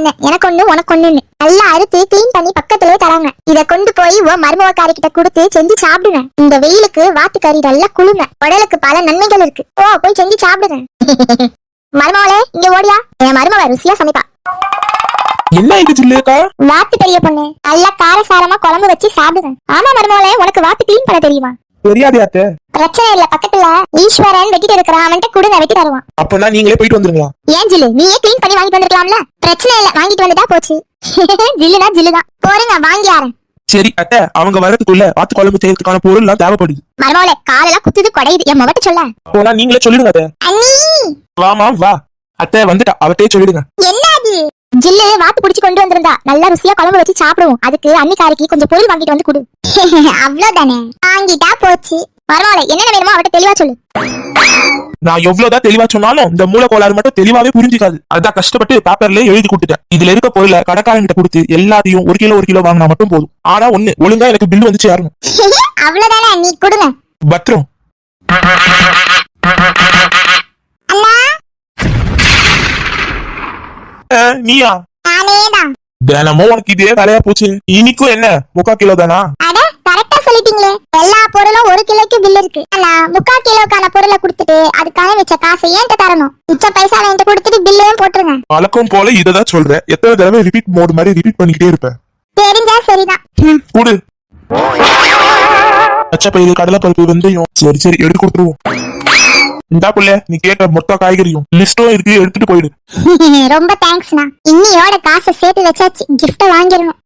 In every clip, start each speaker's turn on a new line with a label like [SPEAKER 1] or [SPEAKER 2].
[SPEAKER 1] வந்தேன் எனக்கு ஒண்ணு உனக்கு ஒண்ணுன்னு நல்லா அறுத்து க்ளீன் பண்ணி பக்கத்திலே தராங்க. இத கொண்டு போய் உன் மருமகக்காரி கிட்ட கொடுத்து செஞ்சு சாப்பிடுங்க. இந்த வெயிலுக்கு வாத்துக்கறி நல்லா குளுங்க. உடலுக்கு பல நன்மைகள் இருக்கு. ஓ போய் செஞ்சு சாப்பிடுங்க. மருமகளே இங்க ஓடியா? என் மருமக ருசியா சமைப்பா.
[SPEAKER 2] என்ன இது ஜில்லுக்கா
[SPEAKER 1] வாத்து பெரிய பொண்ணு. நல்லா காரசாரமா குழம்பு வச்சு சாப்பிடுங்க. ஆமா மருமகளே உனக்கு வாத்து க்ளீன் பண்ண தெரியுமா?
[SPEAKER 2] தெரியாது அத்தை
[SPEAKER 1] பிரச்சனை இல்ல பக்கத்துல ஈஸ்வரன் வெட்டிட்டு இருக்கிறான். அவன்கிட்ட கொடுங்க வெட்டி தருவான்.
[SPEAKER 2] அப்பனா நீங்களே போயிட்டு வந்துருங்களா?
[SPEAKER 1] ஏன் ஜில்லு? நீயே க்ளீன் பண்ணி வாங்கிட்டு வந்திருக்கலாம்ல? பிரச்சனை இல்ல வாங்கிட்டு வந்துட்டா போச்சு. ஜில்லுனா ஜில்லு தான் போறேங்க வாங்கி ஆறேன்.
[SPEAKER 2] சரி அத்தை அவங்க வரதுக்குள்ள வாத்து குழம்பு செய்யறதுக்கான பொருள் எல்லாம் தேவைப்படுது.
[SPEAKER 1] மருமகளே காலெல்லாம் குத்துது குடையுது. என் முகட்ட சொல்ல.
[SPEAKER 2] போனா நீங்களே சொல்லிடுங்க அத்தை.
[SPEAKER 1] அண்ணி!
[SPEAKER 2] வாமா வா. அத்தை வந்துட்டா அவட்டே சொல்லிடுங்க.
[SPEAKER 1] என்ன ஜில்லு வாத்து புடிச்சு கொண்டு வந்திருந்தா. நல்லா ருசியா குழம்பு வச்சு சாப்பிடுவோம். அதுக்கு அன்னிக்காரிக்கு கொஞ்சம் பொருள் வாங்கிட்டு வந்து கொடு. அவ்வளவுதானே? வாங்கிட்டா போச்சு. மருமகளே என்னென்ன வேணுமோ அவட்ட தெளிவா சொல்லு.
[SPEAKER 2] நான் எவ்வளவுதான் தெளிவா சொன்னாலும் இந்த மூல கோளாறு மட்டும் தெளிவாவே புரிஞ்சுக்காது. அதான் கஷ்டப்பட்டு பேப்பர்ல எழுதி கொடுத்துட்டேன். இதுல இருக்க பொருளை கடைக்காரங்கிட்ட கொடுத்து எல்லாத்தையும் ஒரு கிலோ ஒரு கிலோ வாங்கினா மட்டும் போதும். ஆனா ஒண்ணு ஒழுங்கா எனக்கு பில் வந்து சேரணும்
[SPEAKER 1] அவ்வளவுதானே? நீ கொடுங்க.
[SPEAKER 2] பத்திரம்
[SPEAKER 1] அண்ணா
[SPEAKER 2] அஹ், நீயா? தினமும் உனக்கு இதே வேலையா போச்சு. இனிக்கும் என்ன? முக்கா கிலோ தானா?
[SPEAKER 1] கரெக்டா சொல்லிட்டீங்களே. எல்லா பொருளும் ஒரு கிலோக்கு பில் இருக்கு. ஆனா முக்கா கிலோக்கான பொருளை கொடுத்துட்டு அதுக்கான மிச்ச காசை ஏன்ட்ட தரணும்? மிச்ச பைசா என்கிட்ட கொடுத்துட்டு பில்லையும் போட்டுருங்க.
[SPEAKER 2] வழக்கம் போல இததான் சொல்றேன். எத்தனை தடவை ரிப்பீட் மோடு மாதிரி ரிப்பீட் பண்ணிக்கிட்டே இருப்பேன்.
[SPEAKER 1] தெரிஞ்சா சரிதான்.
[SPEAKER 2] கொடு. பச்சைப்பயிறு கடலைப்பருப்பு வெந்தயம். சரி சரி எடுத்து கொடுத்துருவோம். இந்தா புள்ள நீ கேட்ட மொத்த காய்கறியும் லிஸ்டும் இருக்கு எடுத்துட்டு போயிடு.
[SPEAKER 1] ரொம்ப தேங்க்ஸ்ண்ணா இன்னியோட காசை சேர்த்து வச்சாச்சு கிஃப்ட வாங்கிடணும்.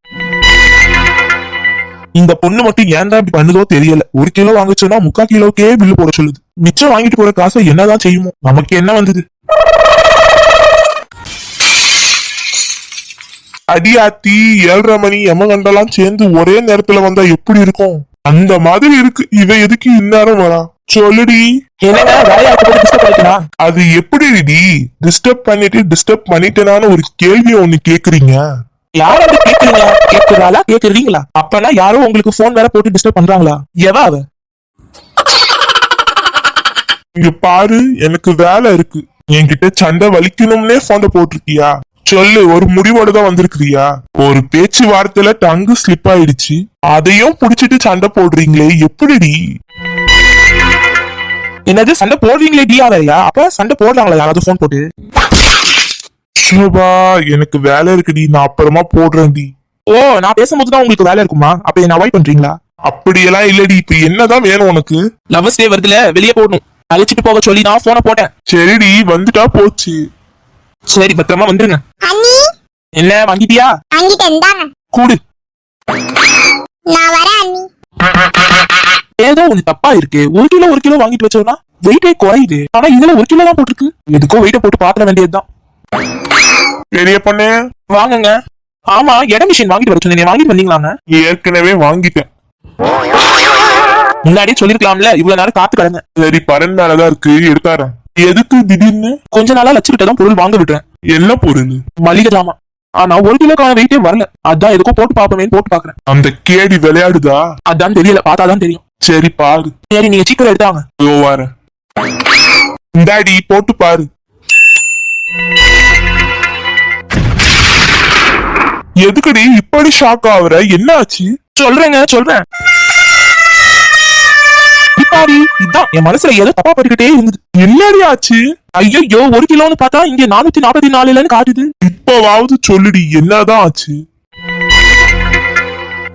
[SPEAKER 2] இந்த பொண்ணு மட்டும் ஏன் தான் இப்படி பண்ணுதோ தெரியல. ஒரு கிலோ வாங்க சொன்னா முக்கா கிலோக்கே பில்லு போட சொல்லுது. மிச்சம் வாங்கிட்டு போற காசை என்னதான் செய்யுமோ? நமக்கு என்ன வந்தது? அடியாத்தி ஏழரை மணி எமகண்டெல்லாம் சேர்ந்து ஒரே நேரத்துல வந்தா எப்படி இருக்கும்? அந்த மாதிரி இருக்கு. இவ எதுக்கு இந்நேரம் வரா? சொல்லுடி. அது எப்படி டிஸ்டர்ப் பண்ணிட்டு டிஸ்டர்ப் பண்ணிட்டேனான்னு ஒரு கேள்வி ஒண்ணு கேக்குறீங்க. யார கேக்குறீங்க கேக்குறாளா? கேக்குறீங்களா? அப்பனா யாரோ உங்களுக்கு போன் வேற போட்டு டிஸ்டர்ப் பண்றாங்களா? எவா அவ? இங்க பாரு எனக்கு வேலை இருக்கு. என்கிட்ட சண்டை வலிக்கணும்னே போன போட்டிருக்கியா? சொல்லு ஒரு முடிவோட தான் வந்திருக்கிறியா? ஒரு பேச்சுவார்த்தையில டங்கு ஸ்லிப் ஆயிடுச்சு. அதையும் புடிச்சிட்டு சண்டை போடுறீங்களே எப்படிடி? என்னது சண்டை போடுறீங்களே டியா வேறையா அப்ப சண்டை போடுறாங்களா யாராவது போன் போட்டு? ஷோபா எனக்கு வேலை இருக்குடி நான் அப்புறமா போடுறேன்டி ஓ நான் பேசும்போது தான் உங்களுக்கு வேலை இருக்குமா? அப்ப என்ன அவாய்ட் பண்றீங்களா? அப்படியெல்லாம் இல்லடி இப்ப என்னதான் வேணும் உனக்கு? லவர்ஸ் டே வருதுல வெளியே போடணும். அழைச்சிட்டு போக சொல்லி நான் போனை போட்டேன். சரிடி வந்துட்டா போச்சு. சரி பத்திரமா வந்துருங்க.
[SPEAKER 1] அண்ணி?
[SPEAKER 2] என்ன வாங்கிட்டியா?
[SPEAKER 1] வாங்கிட்டு இந்தாங்க
[SPEAKER 2] கூடு.
[SPEAKER 1] நான் வரேன் அண்ணி.
[SPEAKER 2] ஏதோ ஒண்ணு தப்பா இருக்கு. ஒரு கிலோ ஒரு கிலோ வாங்கிட்டு வச்சோம்னா வெயிட்டே குறையுது. ஆனா இதுல ஒரு கிலோ தான் போட்டிருக்கு. எதுக்கோ வெயிட்ட போட்டு பாத்திர வேண்டியதுதான். பெரிய பொண்ணு. வாங்குங்க. ஆமா எட மிஷின் வாங்கிட்டு வர சொன்னீங்க வாங்கிட்டு வந்தீங்களாங்க
[SPEAKER 3] ஏற்கனவே வாங்கிட்டேன்.
[SPEAKER 2] முன்னாடியே சொல்லிருக்கலாம்ல. இவ்வளவு நேரம் காத்து கிடங்க.
[SPEAKER 3] சரி பரன் மேலதான் இருக்கு. எடுத்தாரேன் எதுக்கு திடீர்னு?
[SPEAKER 2] கொஞ்ச நாளா லட்சுக்கிட்ட தான் பொருள் வாங்க விடுறேன்
[SPEAKER 3] என்ன பொருள்?
[SPEAKER 2] மளிகை ஜாமான் ஆனா ஒரு கிலோக்கான வெயிட்டே வரல. அதான் எதுக்கோ போட்டு பாப்போமே போட்டு பாக்குறேன்
[SPEAKER 3] அந்த கேடி விளையாடுதா?
[SPEAKER 2] அதான் தெரியல. பார்த்தாதான் தெரியும்.
[SPEAKER 3] சரி பாரு.
[SPEAKER 2] சரி நீங்க சீக்கிரம் எடுத்தாங்க
[SPEAKER 3] இதோ வரேன். இந்தாடி போட்டு பாரு. எதுக்குடி இப்படி ஷாக் ஆகுற? என்ன ஆச்சு
[SPEAKER 2] சொல்றேங்க சொல்றேன். இப்பாடி இதான். என் மனசுல ஏதோ தப்பா பட்டுக்கிட்டே இருந்தது.
[SPEAKER 3] என்னடி ஆச்சு?
[SPEAKER 2] ஐயோ ஒரு கிலோன்னு பார்த்தா இங்க நானூத்தி நாற்பத்தி நாலுலன்னு காட்டுது.
[SPEAKER 3] இப்பவாவது சொல்லுடி என்னதான் ஆச்சு?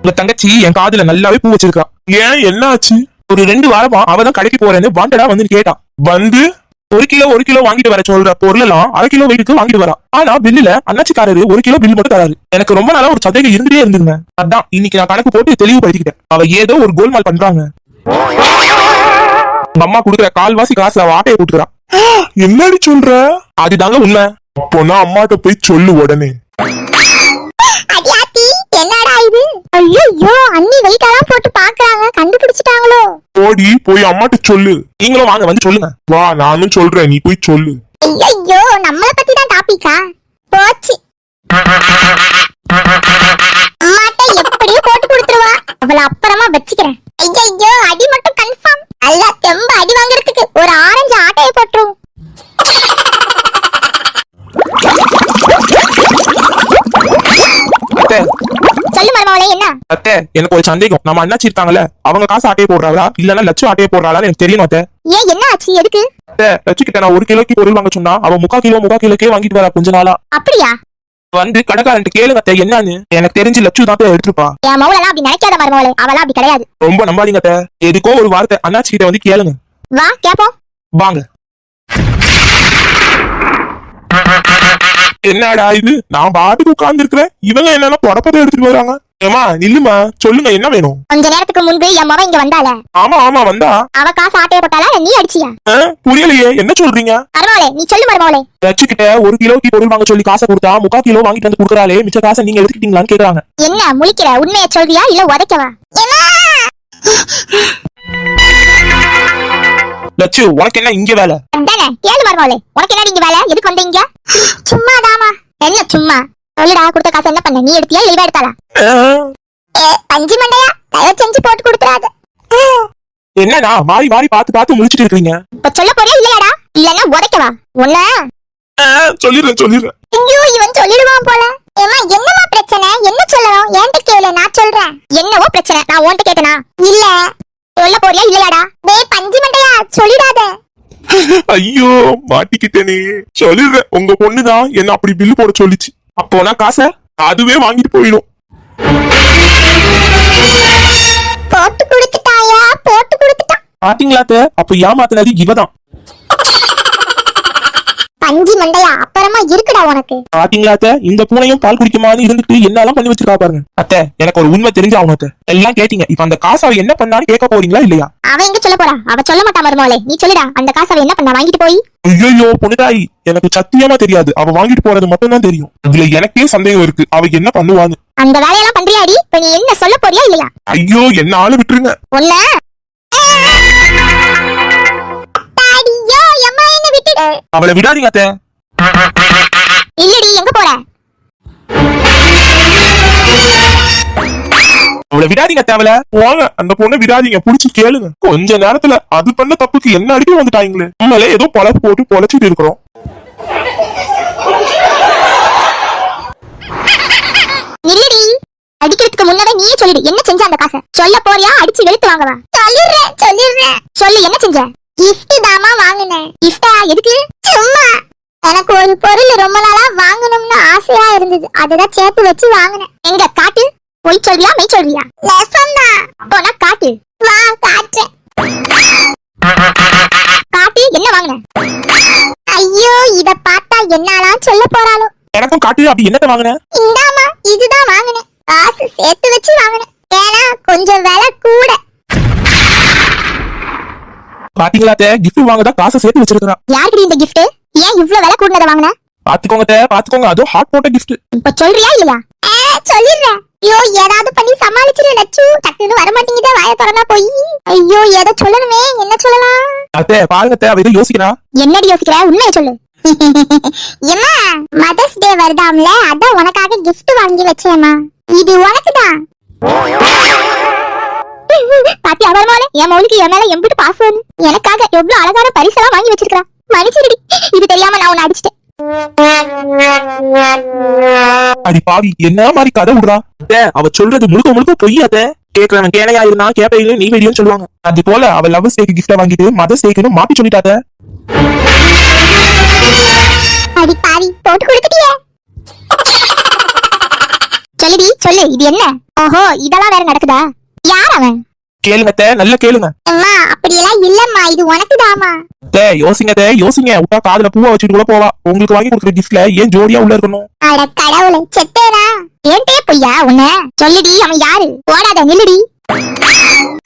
[SPEAKER 2] உங்க தங்கச்சி என் காதுல நல்லாவே பூ வச்சிருக்கா.
[SPEAKER 3] ஏன் என்ன ஆச்சு
[SPEAKER 2] ஒரு ரெண்டு வாரமா அவ தான் கடைக்கு போறேன்னு வாண்டடா வந்து கேட்டான்.
[SPEAKER 3] வந்து
[SPEAKER 2] ஒரு கிலோ ஒரு கிலோ வாங்கிட்டு வர சொல்ற பொருள் எல்லாம் அரை கிலோ வெயிட்டுக்கு வாங்கிட்டு வரா. ஆனா பில்லுல அண்ணாச்சிக்காரரு ஒரு கிலோ பில் மட்டும் தராரு. எனக்கு ரொம்ப நாளா ஒரு சந்தேகம் இருந்துட்டே இருந்துங்க அதான் இன்னைக்கு நான் கணக்கு போட்டு தெளிவுபடுத்திக்கிட்டேன். அவ ஏதோ ஒரு கோல்மால் பண்றாங்க. அம்மா குடுக்குற கால்வாசி காசுல அவ ஆட்டையை
[SPEAKER 3] என்னடி சொல்ற?
[SPEAKER 2] அதுதாங்க உண்மை.
[SPEAKER 3] அப்போனா அம்மாட்ட போய் சொல்லு உடனே.
[SPEAKER 1] என்னடா இது? ஐயோ அண்ணி வெயிட்டெல்லாம் போட்டு பாக்க கண்டுபிடிச்சிட்டாங்களோ?
[SPEAKER 3] போடி போய் அம்மாட்ட சொல்லு.
[SPEAKER 2] நீங்களும் வாங்க வந்து சொல்லுங்க.
[SPEAKER 3] வா நானும் சொல்றேன் நீ போய் சொல்லு.
[SPEAKER 1] ஐயோ நம்மள பத்தி தான் டாபிக்கா? போச்சு. அம்மாட்ட எப்படியும் போட்டு கொடுத்துருவா. அவளை அப்புறமா வச்சுக்கிறேன். ஐயோ அடி மட்டும் கன்ஃபார்ம் நல்லா தெம்ப அடி வாங்குறதுக்கு. ஒரு
[SPEAKER 2] எனக்கு ஒரு சந்தேகம். நம்ம அண்ணாச்சி இருக்காங்கல்ல அவங்க காசு ஆட்டையை போடுறாளா இல்லன்னா லட்சம் ஆட்டையை போடுறாளான்னு எனக்கு தெரியணும் அத்தை.
[SPEAKER 1] ஏன் என்ன ஆச்சு? எதுக்கு?
[SPEAKER 2] அத்தை, லட்சம் கிட்ட நான் ஒரு கிலோக்கு பொருள் வாங்க சொன்னா அவன் முக்கா கிலோ முக்கா கிலோக்கே வாங்கிட்டு வரா கொஞ்ச நாளா.
[SPEAKER 1] அப்படியா?
[SPEAKER 2] வந்து கடைக்காரன்ட்டு கேளுங்க அத்தை என்னன்னு. எனக்கு தெரிஞ்சு லட்சம் தான் அத்தை எடுத்துருப்பா.
[SPEAKER 1] என் மவுளெல்லாம் அப்படி நினைக்காத மருமவளே அவெல்லாம் அப்படி கிடையாது.
[SPEAKER 2] ரொம்ப நம்பாதீங்க அத்தை. எதுக்கோ ஒரு வார்த்தை. அண்ணாச்சி கிட்ட வந்து கேளுங்க.
[SPEAKER 1] வா கேப்போம்.
[SPEAKER 2] வாங்க. என்னடா இது? நான் பாட்டுக்கு உட்கார்ந்து இருக்கிறேன் இவங்க என்னன்னா தொடப்பத்தை எடுத்துட்டு வராங்க ஏமா நில்லுமா. சொல்லுங்க என்ன வேணும்?
[SPEAKER 1] கொஞ்ச நேரத்துக்கு முன்பு என் மவன் இங்க வந்தால.
[SPEAKER 2] ஆமா ஆமா வந்தா.
[SPEAKER 1] அவ காசு ஆட்டைய போட்டாலா நீ அடிச்சியா?
[SPEAKER 2] புரியலையே என்ன சொல்றீங்க?
[SPEAKER 1] மருமவளே நீ சொல்லு மருமவளே
[SPEAKER 2] லட்சுக்கிட்ட ஒரு கிலோக்கு பொருள் வாங்க சொல்லி காசை கொடுத்தா முக்கா கிலோ வாங்கிட்டு வந்து கொடுக்குறாளே மிச்ச காசை நீங்க எடுத்துக்கிட்டீங்களான்னு கேக்குறாங்க.
[SPEAKER 1] என்ன முழிக்கிற? உண்மையை சொல்றியா இல்ல உதைக்கவா?
[SPEAKER 2] லட்சு உனக்கு என்ன இங்க வேலை?
[SPEAKER 1] கேளு மருமவளே உனக்கு என்ன இங்க வேலை? எதுக்கு வந்த இங்க சும்மா தாமா என்ன சும்மா? சொல்லுடா கொடுத்த காசு என்ன பண்ண? நீ எடுத்தியா? இல்ல எடுத்தாளா? ஏ பஞ்சு மண்டையா? தயவு செஞ்சு போட்டு கொடுத்துறாத.
[SPEAKER 2] என்னடா? மாறி மாறி பார்த்து பார்த்து முழிச்சிட்டு இருக்கீங்க
[SPEAKER 1] இப்ப சொல்ல போறியா இல்லையாடா? இல்லன்னா உதைக்கவா உன்ன
[SPEAKER 2] சொல்லிடுறேன் சொல்லிடுறேன்.
[SPEAKER 1] ஐயோ இவன் சொல்லிடுவான் போல. ஏமா என்னமா பிரச்சனை? என்ன சொல்லணும்? என்கிட்ட கேளு நான் சொல்றேன். என்னவோ பிரச்சனை. நான் உன்கிட்ட கேட்டனா? இல்ல. சொல்ல போறியா இல்லையாடா? டேய் பஞ்சு மண்டையா? சொல்லிடாத.
[SPEAKER 2] ஐயோ மாட்டிக்கிட்டேனே. சொல்லிடுறேன். உங்க பொண்ணுதான் என்ன அப்படி பில்லு போட சொல்லிச்சு. அப்போ நான் காசை அதுவே வாங்கிட்டு போயிடும்.
[SPEAKER 1] போட்டு கொடுத்துட்டாயா? போட்டு கொடுத்துட்டான்.
[SPEAKER 2] பாத்தீங்களா? அப்ப ஏமாத்தினது இவதான்.
[SPEAKER 1] பஞ்சு மண்டையா? அப்புறமா இருக்குடா உனக்கு.
[SPEAKER 2] பாத்தீங்களா அத்தை? இந்த பூனையும் பால் குடிக்குமான்னு இருந்துட்டு என்னெல்லாம் பண்ணி வச்சிருக்கா பாருங்க. அத்தை எனக்கு ஒரு உண்மை தெரிஞ்சு அத்தை. எல்லாம் கேட்டீங்க. இப்ப அந்த காசை அவ என்ன பண்ணான்னு கேட்க போறீங்களா இல்லையா?
[SPEAKER 1] அவன் எங்க சொல்ல போறா? அவ சொல்ல மாட்டா மருமகளே. நீ சொல்லுடா அந்த காசை அவ என்ன பண்ணா? வாங்கிட்டு போய்.
[SPEAKER 2] ஐயோ பொண்ணுதாய். எனக்கு சத்தியமா தெரியாது. அவ வாங்கிட்டு போறது மட்டும் தான் தெரியும். அதுல எனக்கே சந்தேகம் இருக்கு. அவ என்ன பண்ணுவான்னு.
[SPEAKER 1] அந்த வேலையெல்லாம் பண்றியாடி? இப்ப நீ என்ன சொல்ல போறியா இல்லையா?
[SPEAKER 2] ஐயோ என்ன ஆளு விட்டுருங்க.
[SPEAKER 1] ஒன்ன
[SPEAKER 2] அவளை விடாதீங்க அத்தை.
[SPEAKER 1] இல்லடி எங்க போற?
[SPEAKER 2] அவளை விடாதீங்க தேவல போங்க அந்த பொண்ணை விடாதீங்க புடிச்சு கேளுங்க. கொஞ்ச நேரத்துல அது பண்ண தப்புக்கு என்ன அடிக்க வந்துட்டாங்களே நம்மளே ஏதோ பொழப்பு போட்டு பொழைச்சிட்டு இருக்கிறோம்.
[SPEAKER 1] நில்லுடி அடிக்கிறதுக்கு முன்னவே நீயே சொல்லிடு. என்ன செஞ்ச அந்த காசை? சொல்ல போறியா? அடிச்சு வெளுத்து வாங்கவா? சொல்லிடுறேன் சொல்லிடுறேன். சொல்லு என்ன செஞ்ச? Gift தாமா வாங்கினேன். gift-ஆ எதுக்கு? சும்மா. எனக்கு ஒரு பொருள் ரொம்ப நாளா வாங்கணும்னு ஆசையா இருந்தது. அததான் சேர்த்து வச்சு வாங்கினேன். எங்க காட்டு பொய் சொல்றியா மெய் சொல்றியா? நெசம்தான் அப்போனா காட்டு வா காட்டுறேன் காட்டு என்ன வாங்கின? ஐயோ இத பார்த்தா என்னாலாம் சொல்ல போறாளோ.
[SPEAKER 2] எனக்கும் காட்டு அப்படி என்னத்த வாங்கின?
[SPEAKER 1] இந்தாமா இதுதான் வாங்கினேன். காசு சேர்த்து வச்சு வாங்கினேன். ஏன்னா கொஞ்சம் விலை கூட.
[SPEAKER 2] பாத்தீங்களா கிஃப்ட் வாங்கதான் காசை சேர்த்து வச்சிருக்கா
[SPEAKER 1] யாருக்கு இந்த ஏன் இவ்ளோ விலை கூடனத வாங்கின?
[SPEAKER 2] பாத்துக்கோங்க தே பாத்துக்கோங்க. அதுவும் ஹாட் போட்ட கிஃப்ட்
[SPEAKER 1] இப்ப சொல்றியா இல்லையா? சொல்லிடுறேன். ஐயோ ஏதாவது பண்ணி சமாளிச்சிரு லட்சு. டக்குன்னு வர மாட்டேங்குதே வாய திறந்தா போய். ஐயோ ஏதோ சொல்லணுமே. என்ன சொல்லலாம்?
[SPEAKER 2] அத்தே பாருங்க தே அவ யோசிக்கிறா.
[SPEAKER 1] என்னடி யோசிக்கிற? உண்மையை சொல்லு. எம்மா மதர்ஸ் டே வருதாம்ல? அதான் உனக்காக gift வாங்கி வச்சேம்மா. இது உனக்கு தான் பாத்தி அவர்மால என் மௌலிக்கு என் மேல எம்பிட்டு பாசம் எனக்காக எவ்வளவு அழகான பரிசெல்லாம் வாங்கி வச்சிருக்கா மன்னிச்சிருடி இது தெரியாம நான் உன்னை அடிச்சிட்டேன்.
[SPEAKER 2] அடி பாவி என்ன மாதிரி கதை விடுறா? அவ சொல்றது முழுக்க முழுக்க பொய் அத்தே. கேக்குறவன் கேனையா இருந்தா கேப்பையில நீ வெளியும் சொல்லுவாங்க. அது போல அவ லவ் ஸ்டேக்கு கிஃப்ட வாங்கிட்டு மதர் ஸ்டேக்குன்னு மாத்தி சொல்லிட்டாத்த
[SPEAKER 1] அடி பாவி போட்டு கொடுத்துட்டியே. சொல்லுடி சொல்லு இது என்ன? ஓஹோ இதெல்லாம் வேற நடக்குதா? யார் அவன்?
[SPEAKER 2] கேளுங்க நல்ல கேளுங்க.
[SPEAKER 1] அம்மா அப்படியெல்லாம் இல்லம்மா இது உனக்கு தாமா
[SPEAKER 2] தே யோசிங்க தே யோசிங்க. விட்டா காதுல பூவா வச்சுட்டு கூட போவா. உங்களுக்கு வாங்கி கொடுக்குற கிஃப்ட்ல ஏன் ஜோடியா உள்ள இருக்கணும்?
[SPEAKER 1] அட கடவுளே செத்தேனா ஏன்டே பொய்யா உன்ன? சொல்லுடி அவன் யாரு? ஓடாத நில்லுடி.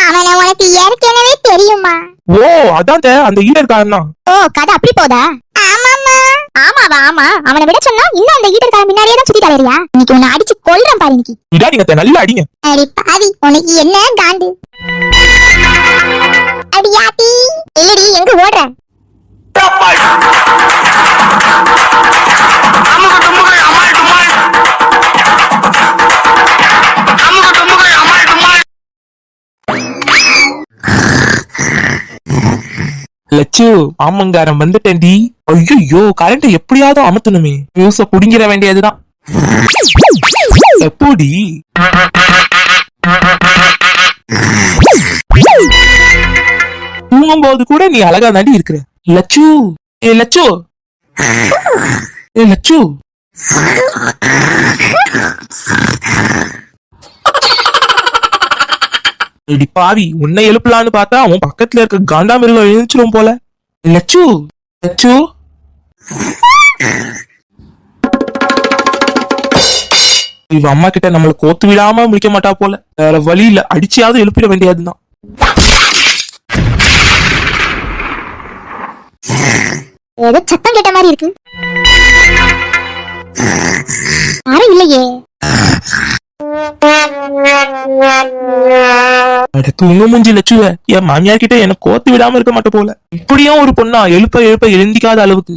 [SPEAKER 1] அவனை உனக்கு ஏற்கனவே தெரியுமா
[SPEAKER 2] ஓ அதான் அந்த ஈடர் காரன் தான்.
[SPEAKER 1] ஓ கதை அப்படி போதா? ஆமாமா ஆமாவா ஆமா. அவனை விட சொன்னா இன்னும் அந்த ஈட்டர்காரன் முன்னாடியே தான் சுத்தி தலைறியா இன்னைக்கு உன்னை அடிச்சு கொல்றேன் பாரு இன்னைக்கு.
[SPEAKER 2] விடாதீங்க தே நல்லா அடிங்க.
[SPEAKER 1] அடி பாவி உனக்கு என்ன காண்டு? அடியாத்தி இல்லடி எங்க ஓடுற?
[SPEAKER 2] லட்சு ஆமங்காரம் வந்துட்டேன்டி. ஐயோ கரண்ட் எப்படியாவது அமுத்தணுமே. நியூஸ புடிங்கிற வேண்டியதுதான். எப்போடி? தூங்கும்போது கூட நீ அழகா தாண்டி இருக்கிற. லட்சு ஏ லட்சு ஏ லட்சு இடி பாவி உன்னை எழுப்பலான்னு பார்த்தா அவன் பக்கத்துல இருக்க காண்டாமிருகம் எழுந்துச்சிரும் போல. லச்சு லச்சு. இவ அம்மா கிட்ட நம்மள கோத்து விடாம முடிக்க மாட்டா போல. வேற வழி இல்ல அடிச்சியாவது எழுப்பிட வேண்டியதுதான்.
[SPEAKER 1] ஏதோ சத்தம் கேட்ட மாதிரி இருக்கு. யாரும் இல்லையே.
[SPEAKER 2] அடுத்து தூங்க மூஞ்சி லட்சுவ என் மாமியார் கிட்ட என்ன கோத்து விடாம இருக்க மாட்ட போல. இப்படியும் ஒரு பொண்ணா எழுப்ப எழுப்ப எழுந்திக்காத அளவுக்கு.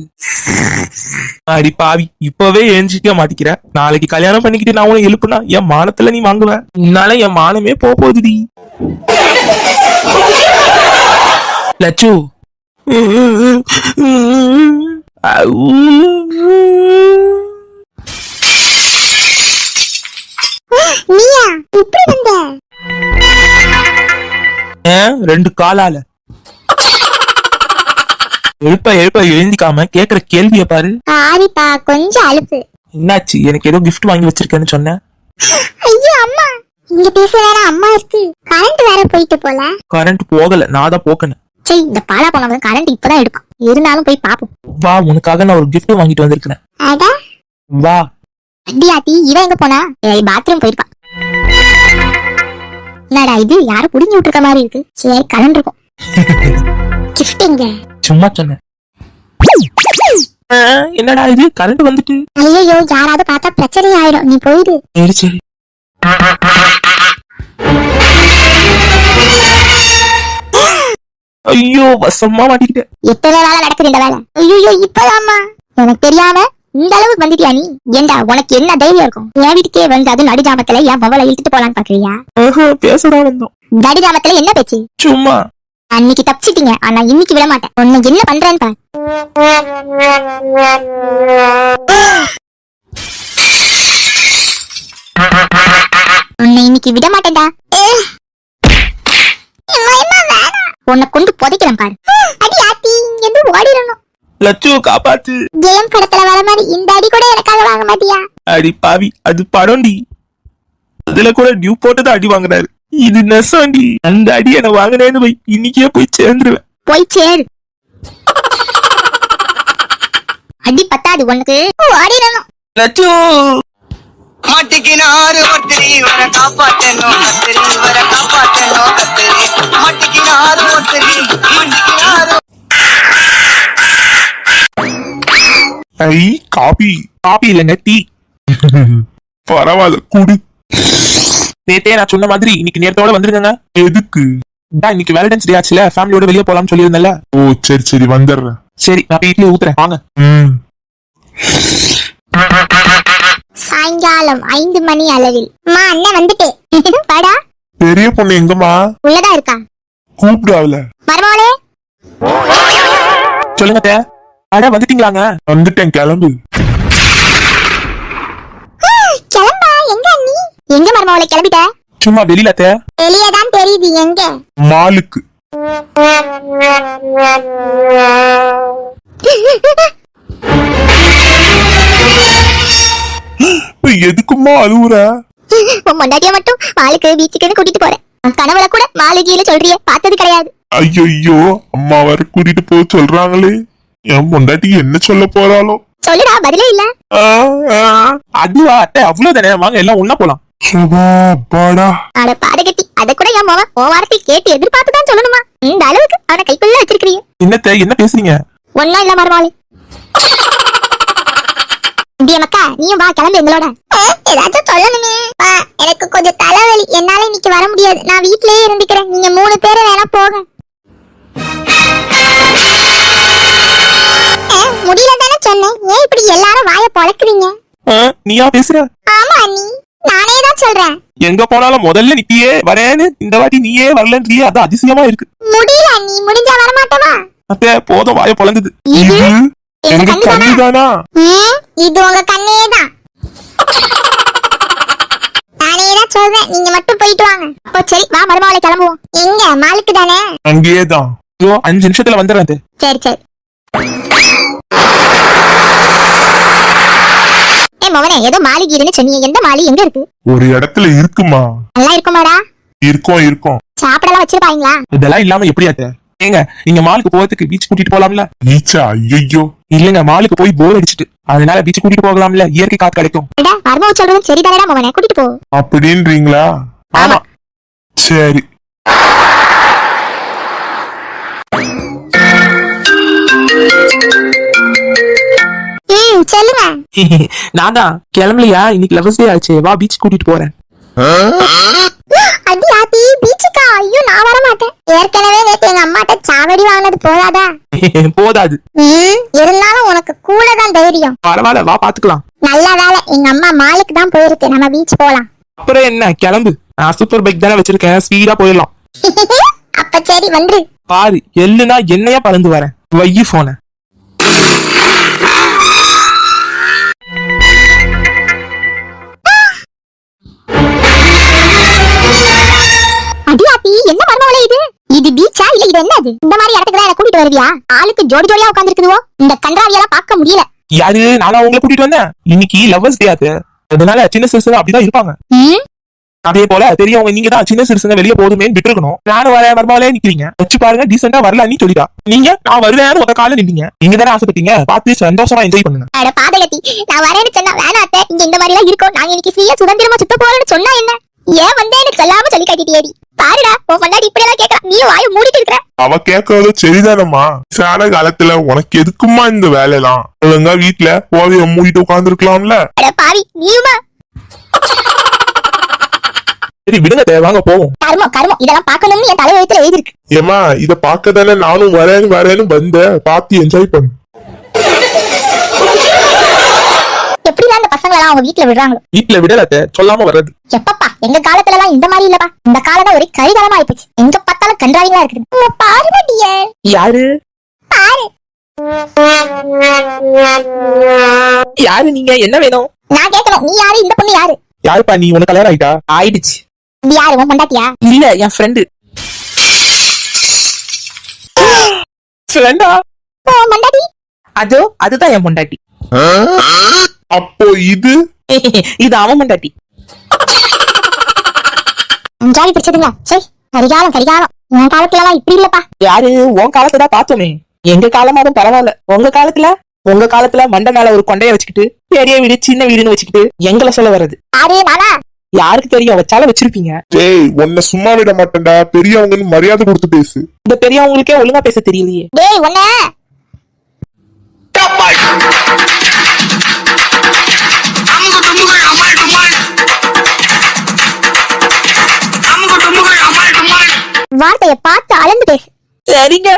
[SPEAKER 2] அடி பாவி இப்பவே எழுந்திக்க மாட்டிக்கிற. நாளைக்கு கல்யாணம் பண்ணிக்கிட்டு நான் உன எழுப்புனா என் மானத்துல நீ வாங்குவ. உன்னால என் மானமே போக போகுதுடி. லட்சு.
[SPEAKER 1] நீயா இப்படி வந்த
[SPEAKER 2] ஏன் ரெண்டு காலால. எழுப்ப எழுப்ப எழுந்திக்காம கேக்குற கேள்விய பாரு.
[SPEAKER 1] சாரிப்பா கொஞ்சம் அலுப்பு
[SPEAKER 2] என்னாச்சு? எனக்கு ஏதோ gift வாங்கி வச்சிருக்கேன்னு சொன்னேன்
[SPEAKER 1] ஐயோ அம்மா. இங்க பேச வேற அம்மா இருக்கு. கரண்ட் வேற போயிட்டு போல.
[SPEAKER 2] கரண்ட் போகல. நான் தான் போக்கணும்.
[SPEAKER 1] சரி இந்த பாலா போனவன் கரண்ட் இப்பதான் எடுப்பான் இருந்தாலும் போய் பாப்போம்.
[SPEAKER 2] வா உனக்காக நான் ஒரு gift வாங்கிட்டு வந்திருக்கிறேன்.
[SPEAKER 1] அட.
[SPEAKER 2] வா.
[SPEAKER 1] அடியாத்தி இவன் எங்க போனா? பாத்ரூம் போயிருப்பான் என்னடா இது? யாரும் புடிங்கி விட்டுருக்க மாதிரி இருக்கு. சரி கரண்ட் இருக்கும் கிஃப்ட் எங்க?
[SPEAKER 2] சும்மா சொன்னேன் என்னடா இது? கரண்ட் வந்துட்டு.
[SPEAKER 1] ஐயோ யாராவது பார்த்தா பிரச்சனை ஆயிடும். நீ போயிடு
[SPEAKER 2] சரி சரி. ஐயோ வசமா மாட்டிக்கிட்டேன்
[SPEAKER 1] எத்தனை வேலை நடக்குது இந்த வேலை ஐயோ இப்பதாம்மா. எனக்கு தெரியாம இந்த அளவுக்கு வந்துட்டியா நீ? ஏண்டா உனக்கு என்ன தைரியம் இருக்கும்? என் வீட்டுக்கே வந்து அது நடுஜாமத்துல என் மவளை இழுத்துட்டு போலான்னு பாக்குறியா?
[SPEAKER 2] ஆஹா, பேசதான் வந்தோம்.
[SPEAKER 1] நடுஜாமத்துல என்ன பேச்சு?
[SPEAKER 2] சும்மா.
[SPEAKER 1] அன்னைக்கு தப்பிச்சிட்டீங்க ஆனா இன்னைக்கு விட மாட்டேன். உன்னை என்ன பண்றேன்னு பாரு. உன்னை இன்னைக்கு விட மாட்டேன்டா. உன்னை கொண்டு புதைக்கிறேன் பாரு. அடி ஆத்தி இங்க இருந்து ஓடிடணும்.
[SPEAKER 2] லட்சு காப்பாத்து.
[SPEAKER 1] ஜெயம் படத்துல வர மாதிரி இந்த அடி கூட எனக்காக வாங்க மாட்டியா?
[SPEAKER 2] அடி பாவி அது படம்டி அதுல கூட டியூ போட்டுதான் அடி வாங்குறாரு இது நெசம்டி அந்த அடி என்ன வாங்கினேன்னு போய் இன்னைக்கே போய் சேர்ந்துருவேன்.
[SPEAKER 1] போய் சேரு. அடி பத்தாது உனக்கு. ஓடிடணும்
[SPEAKER 2] லட்சு
[SPEAKER 4] மட்டிக்கினாரு ஒருத்தரி வர காப்பாத்தணும். கத்திரி வர காப்பாத்தணும். கத்திரி மட்டிக்கினாரு ஒருத்தரி
[SPEAKER 3] ஐ காபி.
[SPEAKER 2] காப்பி இல்லைங்க டீ.
[SPEAKER 3] பரவாயில்ல குடு.
[SPEAKER 2] நேத்தே நான் சொன்ன மாதிரி இன்னைக்கு நேரத்தோட வந்துருங்க
[SPEAKER 3] எதுக்கு?
[SPEAKER 2] இன்னைக்கு வேலண்டைன்ஸ் டே ஆச்சுல ஃபேமிலியோட வெளியே போலாம்னு சொல்லியிருந்தேன்ல.
[SPEAKER 3] ஓ சரி சரி வந்துடுறேன்.
[SPEAKER 2] சரி நான் போய் இட்லி ஊத்துறேன். வாங்க.
[SPEAKER 3] ம்.
[SPEAKER 1] சாயங்காலம் ஐந்து மணி அளவில். அம்மா அண்ணன் வந்துட்டே. வாடா.
[SPEAKER 3] பெரிய பொண்ணு எங்கம்மா?
[SPEAKER 1] உள்ளதா இருக்கா?
[SPEAKER 3] கூப்பிடு அவள.
[SPEAKER 1] மருமகளே.
[SPEAKER 2] சொல்லுங்க. அட வந்துட்டீங்களாங்க?
[SPEAKER 3] வந்துட்டேன் கிளம்பு.
[SPEAKER 1] கிளம்பா எங்க நீ எங்க மருமகளே கிளம்பிட்ட?
[SPEAKER 2] சும்மா வெளியில அத்தை.
[SPEAKER 1] வெளியே தான் தெரியுது எங்க?
[SPEAKER 3] மாலுக்கு. இப்ப எதுக்கும்மா அழுவுற?
[SPEAKER 1] உன் மொண்டாட்டிய மட்டும் மாலுக்கு பீச்சுக்குன்னு கூட்டிட்டு போறேன். உன் கனவுல கூட மாளிகையில சொல்றியே பார்த்தது கிடையாது.
[SPEAKER 3] ஐயோ அம்மா வர கூட்டிட்டு போக சொல்றாங்களே. என் பொண்டாட்டி என்ன சொல்ல போறாளோ?
[SPEAKER 1] சொல்லுடா பதிலே இல்ல.
[SPEAKER 2] அதுவா அத்தை அவ்வளவுதானே வாங்க எல்லாம் ஒண்ணா போலாம்.
[SPEAKER 1] அட பாதகத்தி அத கூட என் மோவன் உன் வார்த்தை கேட்டு எதிர்பார்த்து தான் சொல்லணுமா? இந்த அளவுக்கு அவனை கைக்குள்ள வச்சிருக்கிறீங்க.
[SPEAKER 2] என்னத்த என்ன பேசுறீங்க
[SPEAKER 1] ஒன்னும் இல்ல மருமகளே இப்படியே மக்கா நீயும் வா கிளம்பு எங்களோட. ஏதாச்சும் சொல்லணுமே. எனக்கு கொஞ்சம் தலைவலி. என்னால இன்னைக்கு வர முடியாது. நான் வீட்லயே இருந்துக்கிறேன். நீங்க மூணு பேரும் வேணா போங்க. முடியல தானே சொன்னேன். ஏன் இப்படி எல்லாரும் வாய பொழக்குறீங்க?
[SPEAKER 2] ஆ, நீயா பேசுற?
[SPEAKER 1] ஆமா நீ நானே தான் சொல்றேன்.
[SPEAKER 2] எங்க போனாலும் முதல்ல நிக்கியே வரேன்னு இந்த வாட்டி நீயே வரலன்றியே அது அதிசயமா இருக்கு.
[SPEAKER 1] முடியல நீ முடிஞ்சா வர மாட்டவா
[SPEAKER 2] அத்தை போதும் வாய பொழந்தது
[SPEAKER 1] இது எங்க கண்ணு தானா? இது உங்க கண்ணே தான். நானே தான் சொல்றேன். நீங்க மட்டும் போயிட்டு வாங்க. அப்போ சரி வா மருமகளை கிளம்புவோம். எங்க? மாலுக்கு தானே?
[SPEAKER 3] அங்கேயே தான்.
[SPEAKER 2] ஐயோ அஞ்சு நிமிஷத்துல வந்துடுறேன் அத்தை.
[SPEAKER 1] சரி சரி. மவனே ஏதோ மாளிகைன்னு சொன்னீங்க. எந்த மாலி எங்க இருக்கு?
[SPEAKER 3] ஒரு இடத்துல இருக்குமா?
[SPEAKER 1] நல்லா இருக்குமாடா.
[SPEAKER 3] இருக்கும் இருக்கும்.
[SPEAKER 1] சாப்பிடலாம் வச்சிருப்பாங்களா?
[SPEAKER 2] இதெல்லாம் இல்லாம எப்படி அத்தை ஏங்க நீங்க மாலுக்கு போறதுக்கு பீச் கூட்டிட்டு போலாம்ல?
[SPEAKER 3] ஈச்சா ஐயோ
[SPEAKER 2] இல்லங்க மாலுக்கு போய் போர் அடிச்சிட்டு. அதனால பீச் கூட்டிட்டு போகலாம்ல. இயற்கை காத்து கிடைக்கும்.
[SPEAKER 1] அட மருமக சொல்றது சரிதானடா மவனே. கூட்டிட்டு போ.
[SPEAKER 3] அப்படின்றீங்களா?
[SPEAKER 2] ஆமா.
[SPEAKER 3] சரி.
[SPEAKER 1] சொல்லுங்க.
[SPEAKER 2] நான் தான் கிளம்பலையா? இன்னைக்கு லெவல்ஸ் டே ஆச்சு. வா பீச் கூட்டிட்டு போறேன்.
[SPEAKER 1] அடி ஆத்தி பீச்சுக்கா ஐயோ நான் வர மாட்டேன். ஏற்கனவே நேத்து எங்க அம்மாட்ட சாவடி வாங்கினது போதாதா?
[SPEAKER 2] போதாது.
[SPEAKER 1] இருந்தாலும் உனக்கு கூட தான் தைரியம்.
[SPEAKER 2] பரவாயில்ல வா பாத்துக்கலாம்.
[SPEAKER 1] நல்ல வேலை. எங்க அம்மா மாலுக்கு தான் போயிருக்கு. நம்ம பீச் போலாம்.
[SPEAKER 2] அப்புறம் என்ன? கிளம்பு. நான் சூப்பர் பைக் தானே வச்சிருக்கேன். ஸ்பீடா போயிடலாம்.
[SPEAKER 1] அப்ப சரி வந்துரு.
[SPEAKER 2] பாரு என்னையா பறந்து வரேன். வையி போன
[SPEAKER 1] அடி ஆத்தி என்ன மர்மவளை இது? இது பீச்சா இல்ல இது என்னது இந்த மாதிரி இடத்துக்கு தான் கூட்டிட்டு வருவியா? ஆளுக்கு ஜோடி ஜோடியா உட்கார்ந்துருக்குதுவோ? இந்த கன்றாவியெல்லாம் பார்க்க முடியல.
[SPEAKER 2] யாரு? நானா உங்களை கூட்டிட்டு வந்தேன். இன்னைக்கு லவ்வர்ஸ் டே அது. அதனால சின்ன சிறுசுங்க அப்படிதான் இருப்பாங்க. அதே போல பெரியவங்க நீங்க தான் சின்ன சிறுசுங்க வெளியே போதுமே விட்டுருக்கணும். நானும் வரேன் மருமாலே நிக்கிறீங்க. வச்சு பாருங்க டீசெண்டா வரல நீ சொல்லிட்டா. நீங்க நான் வருவேன் ஒரு கால நின்றீங்க நீங்க தானே ஆசைப்பட்டீங்க? பார்த்து சந்தோஷமா என்ஜாய் பண்ணுங்க.
[SPEAKER 1] அட பாதகத்தி நான் வரேன்னு சொன்னா வேணாம் அத்தை. இங்க இந்த மாதிரி எல்லாம் இருக்கும். நாங்க இன்னைக்கு ஃப்ரீயா சுதந்திரமா சுத்த போறோம்னு சொன்னா என்ன? ஏன் வந்தே எனக்கு சொல்லாம சொல்லி காட்டிட்டியேடி? பாருடா உன் பொண்டாட்டி இப்படி எல்லாம் கேக்குறா நீ வாயை மூடிட்டு இருக்கிற.
[SPEAKER 3] அவ கேட்கறது சரிதானம்மா. சான காலத்துல உனக்கு எதுக்குமா இந்த வேலைலாம்? ஒழுங்கா வீட்டுல ஓவியம் மூடிட்டு உட்காந்துருக்கலாம்ல
[SPEAKER 1] அட பாவி நீயுமா?
[SPEAKER 2] சரி விடுங்க தே, வாங்க போவோம்.
[SPEAKER 1] கருமம் கருமம் இதெல்லாம் பார்க்கணும்னு என் தலைவயத்துல எழுதிருக்கு
[SPEAKER 3] ஏமா இத பார்க்க தானே நானும் வரேன்னு வரேன்னு வந்தேன். பார்த்து என்ஜாய் பண்ணு.
[SPEAKER 1] இந்த பசங்களை எல்லாம் அவங்க வீட்டுல விடுறாங்களோ?
[SPEAKER 2] வீட்டுல விடலத்த சொல்லாம வர்றது.
[SPEAKER 1] எப்பப்பா எங்க காலத்துல எல்லாம் இந்த மாதிரி இல்லப்பா. இந்த காலம் ஒரே கரிகாலமா ஆயிப்போச்சு எங்க பார்த்தாலும் கன்றாவிங்களா இருக்குது. பாருங்க டியர்
[SPEAKER 2] யாரு?
[SPEAKER 1] பாரு.
[SPEAKER 2] யாரு நீங்க? என்ன வேணும்?
[SPEAKER 1] நான் கேட்கணும் நீ யாரு? இந்த பொண்ணு யாரு?
[SPEAKER 2] யாருப்பா நீ? உனக்கு கல்யாணம் ஆயிட்டா? ஆயிடுச்சு.
[SPEAKER 1] இது யாரு? உன் பொண்டாட்டியா?
[SPEAKER 2] இல்ல என் ஃப்ரெண்டு ஃப்ரெண்டா
[SPEAKER 1] பொண்டாட்டி?
[SPEAKER 2] அதோ அதுதான் என் பொண்டாட்டி.
[SPEAKER 3] அப்போ இது?
[SPEAKER 2] இது அவன் பொண்டாட்டி
[SPEAKER 1] அஞ்சாவி பிடிச்சதுங்களா? சே கரிகாலம் கரிகாலம். என் காலத்துல எல்லாம் இப்படி இல்லப்பா.
[SPEAKER 2] யாரு? உன் காலத்துல தான் பார்த்தோமே. எங்க காலமாதும் பரவாயில்ல. உங்க காலத்துல? உங்க காலத்துல மண்டை மேல ஒரு கொண்டைய வச்சுக்கிட்டு பெரிய வீடு சின்ன வீடுன்னு வச்சுக்கிட்டு எங்களை சொல்ல வர்றது.
[SPEAKER 1] யாரு? நானா?
[SPEAKER 2] யாருக்கு தெரியும்? வச்சாலும் வச்சிருப்பீங்க.
[SPEAKER 3] டேய் உன்னை சும்மா விட மாட்டேன்டா. பெரியவங்கன்னு மரியாதை கொடுத்து பேசு.
[SPEAKER 2] இந்த பெரியவங்களுக்கே ஒழுங்கா பேச தெரியலையே.
[SPEAKER 1] டேய் உன்ன. வார்த்தைய பார்த்து அளந்து பேசு.
[SPEAKER 2] சரிங்க.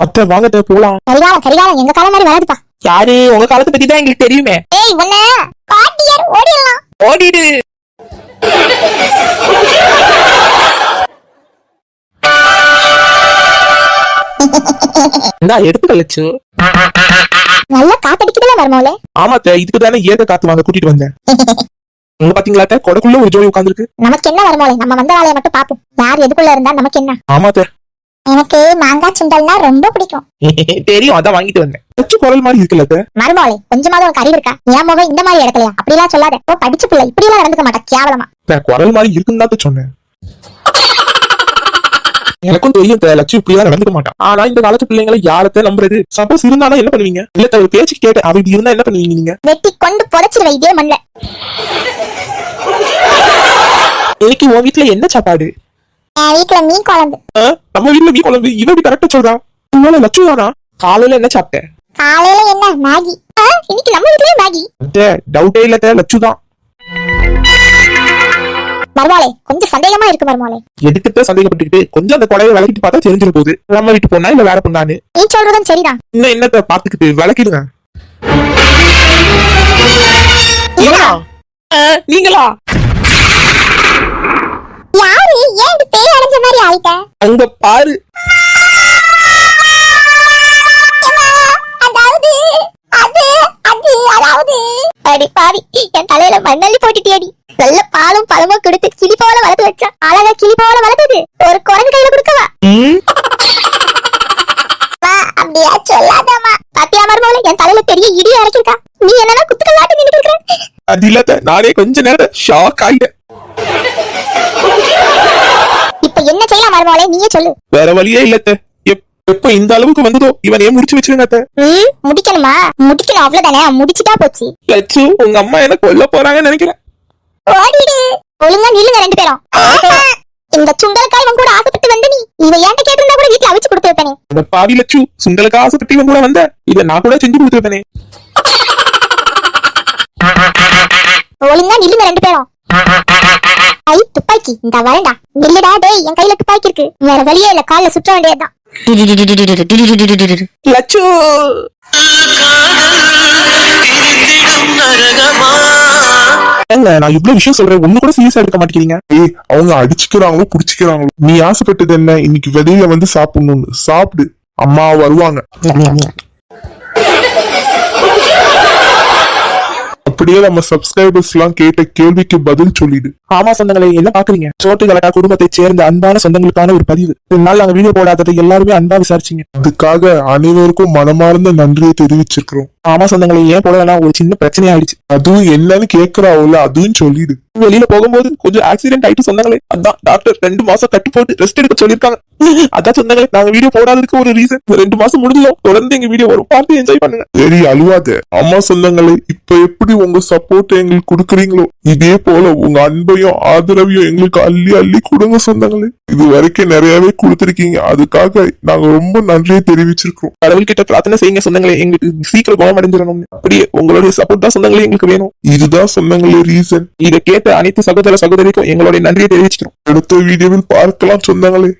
[SPEAKER 2] அத்தை வாங்கத்த போலாம்.
[SPEAKER 1] கரிகாலம் கரிகாலம் எங்க காலம் மாதிரி வராதுப்பா
[SPEAKER 2] யாரு? உங்க காலத்தை பத்தி தான் எங்களுக்கு தெரியுமே.
[SPEAKER 1] டேய் உன்ன பாட்டியார் ஓடிடலாம்.
[SPEAKER 2] ஓடிடு. இந்தா எடுத்து கழிச்சு.
[SPEAKER 1] நல்ல காத்தடிக்குதுல மர்மோலே
[SPEAKER 2] ஆமாத்த இதுக்கு தானே இயற்கை காத்து வாங்க கூட்டிட்டு வந்தேன். உங்க பாத்தீங்களா கொடைக்குள்ள ஒரு ஜோடி உட்காந்துருக்கு
[SPEAKER 1] நமக்கு என்ன மர்மோலே நம்ம வந்த வேலையை மட்டும் பாப்போம். யார் எதுக்குள்ள இருந்தா நமக்கு என்ன?
[SPEAKER 2] ஆமாத்த
[SPEAKER 1] எனக்கு மாங்காய் சுண்டல்னா ரொம்ப பிடிக்கும்.
[SPEAKER 2] தெரியும் அதான் வாங்கிட்டு வந்தேன். அச்சு குரல் மாதிரி இருக்குல்ல.
[SPEAKER 1] மருமோலே கொஞ்சமாவது உனக்கு அறிவு இருக்கா? என் முகம் இந்த மாதிரி இடத்துலயா அப்படிலாம் சொல்லாத. படிச்ச பிள்ளை. இப்படி எல்லாம் நடந்துக்க மாட்டா கேவலமா.
[SPEAKER 2] குரல் மாதிரி இருக்குன்னு தான் சொன்னேன். எனக்கும் தெரியும் அத்தை, லட்சம் இப்படிலாம் நடந்துக்க மாட்டான். ஆனா இந்த காலத்து பிள்ளைங்களை யாரத்த நம்புறது? சப்போஸ் இருந்தாலும் என்ன பண்ணுவீங்க? இல்ல ஒரு பேச்சு கேட்டேன் அவ இப்படி இருந்தா என்ன பண்ணுவீங்க நீங்க?
[SPEAKER 1] வெட்டி கொண்டு புதைச்சிருவேன் இதே மண்ல.
[SPEAKER 2] இன்னைக்கு உன் வீட்டுல என்ன சாப்பாடு?
[SPEAKER 1] என் வீட்டுல மீன் குழம்பு.
[SPEAKER 2] ஆ, நம்ம வீட்டுல மீ குழம்பு. இவ இப்படி கரெக்டா சொல்றா? உன்னால லட்சம் தானா? காலையில என்ன சாப்பிட்டேன்
[SPEAKER 1] காலையில என்ன? மேகி. ஆ, இன்னைக்கு நம்ம வீட்லயே மேகி.
[SPEAKER 2] டவுட்டே இல்ல லட்சு தான்.
[SPEAKER 1] மருமோலே கொஞ்சம் சந்தேகமா இருக்கு மருமோலே
[SPEAKER 2] எதுக்கிட்ட சந்தேகப்பட்டுக்கிட்டு கொஞ்சம் அந்த கொடையை விளக்கிட்டு பார்த்தா தெரிஞ்சிட போகுது நம்ம வீட்டு பொண்ணா இல்ல வேற பொண்ணான்னு?
[SPEAKER 1] நீ சொல்றதும் சரிதான்
[SPEAKER 2] இன்னும் என்னத்த பாத்துக்கிட்டு விளக்கிடுங்க. நீங்களா?
[SPEAKER 1] யாரு? ஏன் பேய் அடைஞ்ச மாதிரி ஆயிட்ட?
[SPEAKER 2] அங்க பாரு.
[SPEAKER 1] அதாவது அது அது அதாவது. அடி பாவி என் தலையில மண்ணள்ளி போட்டுட்டியடி. நல்ல பாலும் பழமும் கொடுத்து கிளி போல வளர்த்து வச்சா. அழகா கிளி போல வளர்த்தது. ஒரு குரங்கு கையில கொடுக்கவா? அப்படியா சொல்லாதம்மா. பாத்தியா மருமோல என் தலையில பெரிய இடி இறக்கிருக்கா நீ என்னன்னா குத்துக்கள் நாட்டு நின்னுட்டு இருக்கிற?
[SPEAKER 2] அது இல்லாத நானே கொஞ்ச நேரம் ஷாக் ஆயிட்டேன்.
[SPEAKER 1] இப்ப என்ன செய்யலாம் மருமோலே நீயே சொல்லு.
[SPEAKER 2] வேற வழியே இல்லத்த. எப்- எப்ப இந்த அளவுக்கு வந்ததோ இவனையே முடிச்சு வச்சிருங்க
[SPEAKER 1] முடிக்கணுமா? முடிக்கணும் அவ்வளவுதானே? முடிச்சிட்டா போச்சு.
[SPEAKER 2] லட்சு உங்க அம்மா என்ன கொல்ல போறாங்கன்னு நினைக்கிறேன்.
[SPEAKER 1] ஓடிடு. ஒழுங்கா நில்லுங்க ரெண்டு பேரும். இந்த சுண்டலக்காய் இவன் கூட ஆசைப்பட்டு வந்து நீ இவ ஏன்ட்ட கேட்டிருந்தா கூட வீட்டுல அவிச்சு கொடுத்து வைப்பேனே.
[SPEAKER 2] அந்த பாவி லட்சு சுண்டலுக்கு ஆசைப்பட்டு இவன் கூட வந்த இத நான் கூட செஞ்சு கொடுத்து வைப்பேனே.
[SPEAKER 1] ஒழுங்கா நில்லுங்க ரெண்டு பேரும். ஐ துப்பாக்கி. இந்த வரண்டா நில்லுடா டேய் என் கையில துப்பாக்கி இருக்கு. வேற வழியே இல்ல கால்ல சுற்ற வேண்டியதுதான்.
[SPEAKER 2] லட்சு! ஏங்க, நான் இவ்வளவு விஷயம் சொல்றேன். ஒண்ணு கூட சீரியஸா எடுக்க மாட்டேங்கிறீங்க.
[SPEAKER 3] ஏய் அவங்க அடிச்சுக்கிறாங்களோ புடிச்சுக்கிறாங்களோ நீ ஆசைப்பட்டது என்ன? இன்னைக்கு வெளியில வந்து சாப்பிடணும்னு. சாப்பிடு. அம்மா வருவாங்க. அப்படியே நம்ம சப்ஸ்கிரைபர்ஸ் எல்லாம் கேட்ட கேள்விக்கு பதில் சொல்லிடு.
[SPEAKER 2] ஆமா சொந்தங்களே என்ன பாக்குறீங்க? சோட்டு கலட்டா குடும்பத்தை சேர்ந்த அன்பான சொந்தங்களுக்கான ஒரு பதிவு. ரெண்டு நாள் நாங்க வீடியோ போடாததை எல்லாருமே அன்பா விசாரிச்சீங்க.
[SPEAKER 3] அதுக்காக அனைவருக்கும் மனமார்ந்த நன்றியை தெரிவிச்சிருக்கிறோம்.
[SPEAKER 2] ஆமா சொந்தங்களே ஏன் போடலாம் ஒரு சின்ன பிரச்சனை ஆயிடுச்சு.
[SPEAKER 3] அதுவும் என்னன்னு கேக்குறாவுல அதுவும் சொல்லிடு.
[SPEAKER 2] வெளியில போகும்போது கொஞ்சம் ஆக்சிடென்ட் ஆயிட்டு சொந்தங்களே அதான் டாக்டர் ரெண்டு மாசம் கட்டு போட்டு ரெஸ்ட் எடுக்க சொல்லிருக்காங்க அதான் சொந்தங்களே நாங்க வீடியோ போடாததுக்கு ஒரு ரீசன் ரெண்டு மாசம் முடிஞ்சோம் தொடர்ந்து எங்க வீடியோ வரும். பார்த்து என்ஜாய் பண்ணுங்க.
[SPEAKER 3] சரி அழுவாத. அம்மா சொந்தங்களே இப்ப எப்படி உங்க சப்போர்ட் எங்களுக்கு கொடுக்குறீங்களோ இதே போல உங்க அன்பையும் ஆதரவையும் எங்களுக்கு அள்ளி அள்ளி கொடுங்க சொந்தங்களே. இது வரைக்கும் நிறையவே கொடுத்துருக்கீங்க. அதுக்காக நாங்க ரொம்ப நன்றியை தெரிவிச்சிருக்கிறோம்.
[SPEAKER 2] கடவுள்கிட்ட பிரார்த்தனை செய்யுங்க சொந்தங்களே. எங்களுக்கு சீக்கிரம் குணம் அடைஞ்சிடணும் அப்படியே உங்களுடைய சப்போர்ட் தான் சொந்தங்களே எங்களுக்கு வேணும்.
[SPEAKER 3] இதுதான் சொந்தங்களே ரீசன்
[SPEAKER 2] இதை கேட்ட அனைத்து சகோதர சகோதரிக்கும் எங்களுடைய நன்றியை தெரிவிச்சுக்கிறோம்.
[SPEAKER 3] அடுத்த வீடியோவில் பார்க்கலாம் சொந்தங்களே.